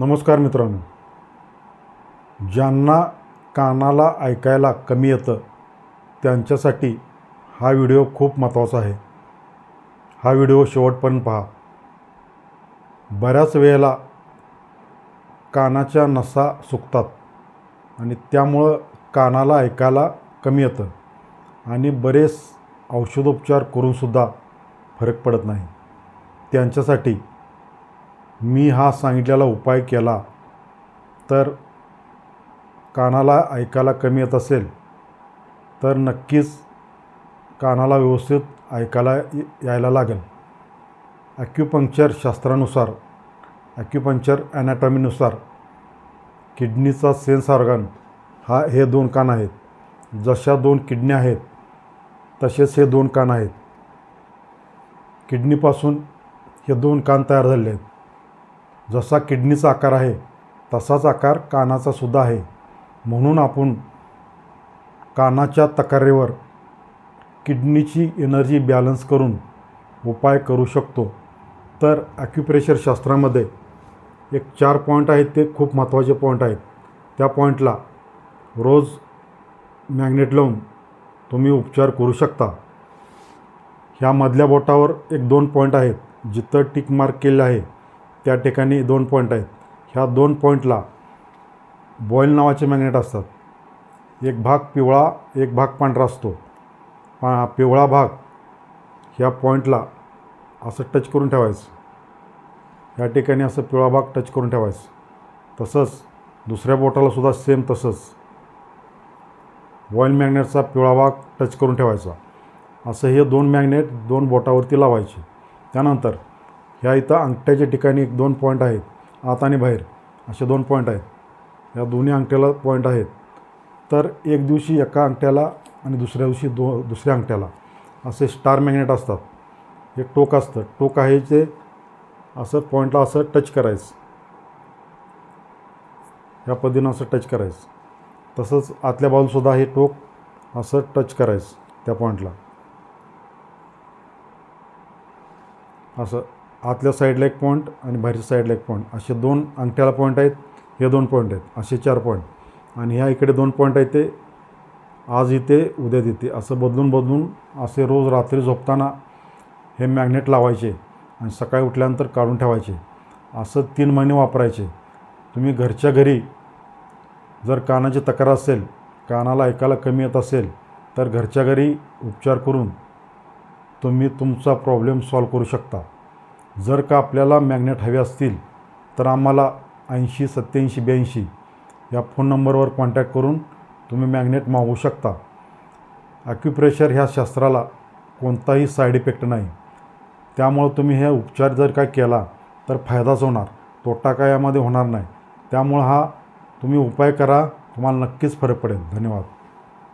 नमस्कार मित्रांनो. ज्यांना कानाला ऐकायला कमी येतं त्यांच्यासाठी हा व्हिडिओ खूप महत्त्वाचा आहे. हा व्हिडिओ शेवटपर्यंत पहा. बऱ्याच वेळेला कानाच्या नसा सुकतात आणि त्यामुळं कानाला ऐकायला कमी येतं आणि बरेच औषधोपचार करूनसुद्धा फरक पडत नाही. त्यांच्यासाठी मी हा सांगितलेला उपाय केला तर कानाला ऐकायला कमी येत असेल तर नक्कीच कानाला व्यवस्थित ऐकायला यायला लागेल. ॲक्युपंक्चर शास्त्रानुसार ॲक्युपंक्चर ॲनाटॉमीनुसार किडनीचा सेन्स ऑर्गन हा हे दोन कान आहेत. जशा दोन किडन्या आहेत तसेच हे दोन कान आहेत. किडनीपासून हे दोन कान तयार झाले आहेत. जसा किडनीचा आकार आहे तसाच आकार कानाचा सुद्धा आहे. म्हणून आपण कानाच्या तक्रारीवर किडनीची एनर्जी बॅलन्स करून उपाय करू शकतो. तर ॲक्युप्रेशर शास्त्रामध्ये एक चार पॉईंट आहेत ते खूप महत्त्वाचे पॉईंट आहेत. त्या पॉईंटला रोज मॅग्नेट लावून तुम्ही उपचार करू शकता. ह्या मधल्या बोटावर एक दोन पॉईंट आहेत जिथं टिक मार्क केले आहे. त्या ठिकाणी दोन पॉईंट आहेत. ह्या दोन पॉईंटला बॉईल नावाचे मॅग्नेट असतात. एक भाग पिवळा एक भाग पांढरा असतो. पा पिवळा भाग ह्या पॉईंटला असं टच करून ठेवायचं. ह्या ठिकाणी असं पिवळा भाग टच करून ठेवायचं. तसंच दुसऱ्या बोटाला सुद्धा सेम तसंच. बॉईल मॅग्नेटचा पिवळा भाग टच करून ठेवायचा. असं हे दोन मॅग्नेट दोन बोटावरती लावायचे. त्यानंतर ह्या इथं अंगठ्याच्या ठिकाणी एक दोन पॉईंट आहेत. आत आणि बाहेर असे दोन पॉईंट आहेत. या दोन्ही अंगठ्याला पॉईंट आहेत. तर एक दिवशी एका अंगठ्याला आणि दुसऱ्या दिवशी दो दुसऱ्या अंगठ्याला असे स्टार मॅग्नेट असतात. हे टोक असतं. टोक आहे ते असं पॉईंटला असं टच करायचं. या पद्धतीनं असं टच करायचं. तसंच आतल्या बाजूसुद्धा हे टोक असं टच करायचं त्या पॉईंटला असं. आतल्या साईडला एक पॉईंट आणि बाहेरच्या साईडला एक पॉईंट असे दोन अंगठ्याला पॉईंट आहेत हे दोन पॉईंट आहेत. असे चार पॉईंट आणि ह्या इकडे दोन पॉईंट आहेत ते आज इथे उद्या तिथे. असं बदलून बदलून असे रोज रात्री झोपताना हे मॅग्नेट लावायचे आणि सकाळी उठल्यानंतर काढून ठेवायचे. असं तीन महिने वापरायचे. तुम्ही घरच्या घरी जर कानाची तक्रार असेल कानाला ऐकायला कमी येत असेल तर घरच्या घरी उपचार करून तुम्ही तुमचा प्रॉब्लेम सॉल्व करू शकता. जर का आपल्याला मॅग्नेट हवे असतील तर आम्हाला ऐंशी सत्याऐंशी ब्याऐंशी या फोन नंबरवर कॉन्टॅक्ट करून तुम्ही मॅग्नेट मागवू शकता. ॲक्युप्रेशर ह्या शास्त्राला कोणताही साईड इफेक्ट नाही. त्यामुळं तुम्ही हे उपचार जर काय केला तर फायदाच होणार. तोटा काय यामध्ये होणार नाही. त्यामुळं हा तुम्ही उपाय करा. तुम्हाला नक्कीच फरक पडेल. धन्यवाद.